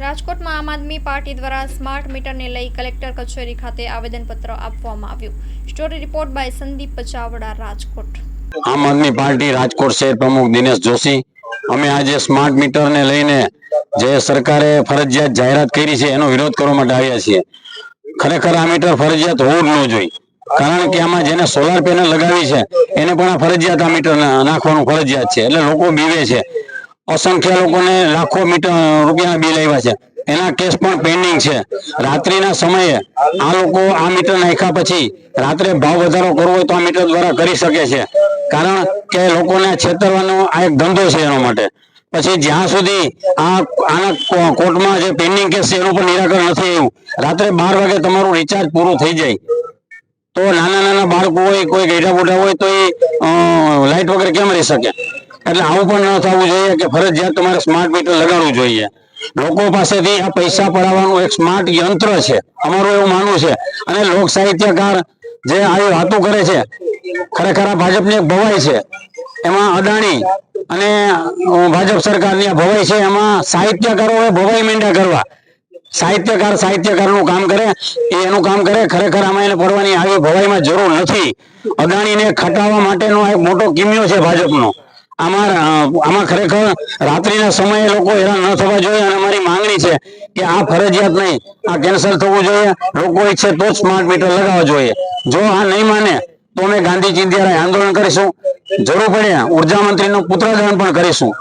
રાજકોટમાં આમ આદમી પાર્ટી દ્વારા સ્માર્ટ મીટરને લઈ કલેક્ટર કચેરી ખાતે આવેદનપત્ર આપવામાં આવ્યું. Story report by Sandeep Chavda, Rajkot. Aam Aadmi party Rajkot શહેર પ્રમુખ દિનેશ જોશી. અમે આજે સ્માર્ટ મીટરને લઈને જે સરકારે ફરજિયાત જાહેરાત કરી છે, એનો વિરોધ કરવા માટે આવ્યા છીએ. ખરેખર આ મીટર ફરજિયાત હોવું ન જોઈએ. કારણ કે આમાં જેને સોલાર પેનલ લગાવી છે, એને પણ ફરજિયાત આ મીટર નાખવાનું ફરજિયાત છે. એટલે લોકો બીવે છે. અસંખ્ય લોકોને લાખો મીટર રૂપિયાના બિલ આવ્યા છે. એના કેસ પણ પેન્ડિંગ છે. રાત્રિના સમયે આ લોકો આ મીટર નાખ્યા પછી રાત્રે ભાવ વધારો કરવો હોય તો આ મીટર દ્વારા કરી શકે છે. કારણ કે લોકોને છેતરવાનો આ એક ધંધો છે એના માટે. પછી જ્યાં સુધી આ આના કોર્ટમાં જે પેન્ડિંગ કેસ છે એનું પણ નિરાકરણ નથી આવ્યું, રાત્રે બાર વાગે તમારું રિચાર્જ પૂરું થઈ જાય. તો નાના નાના બાળકો હોય, કોઈ ગેઢા બોઢા હોય તો એ લાઇટ વગર કેમ રહી શકે? એટલે આવું પણ ન થવું જોઈએ કે ફરજિયાત તમારે સ્માર્ટ મીટર લગાડવું જોઈએ. લોકો પાસેથી આ પૈસા પડાવવાનું એક સ્માર્ટ યંત્ર છે. અમારું એવું માનવું છે. અને લોક સાહિત્યકાર જે આવી વાતો કરે છે, ખરેખર આ ભાજપની એક ભવાઈ છે. એમાં અદાણી અને ભાજપ સરકારની આ ભવાઈ છે. એમાં સાહિત્યકારોએ ભવાઈ મેંડા કરવા. સાહિત્યકાર સાહિત્યકારનું કામ કરે, એ એનું કામ કરે. ખરેખર આમાં એને પડવાની આવી ભવાઈમાં જરૂર નથી. અદાણીને ખટાવવા માટેનો એક મોટો કિમ્યો છે ભાજપનો. આમાં આમાં ખરેખર રાત્રિના સમયે લોકો હેરાન ન થવા જોઈએ અને અમારી માંગણી છે કે આ ફરજિયાત નહીં, આ કેન્સલ થવું જોઈએ લોકો ઈચ્છે તો જ સ્માર્ટ મીટર લગાવવા જોઈએ. જો આ નહીં માને, તો અમે ગાંધી ચિંધ્યારે આંદોલન કરીશું. જરૂર પડે ઊર્જા મંત્રીનું પુત્રદાન પણ કરીશું.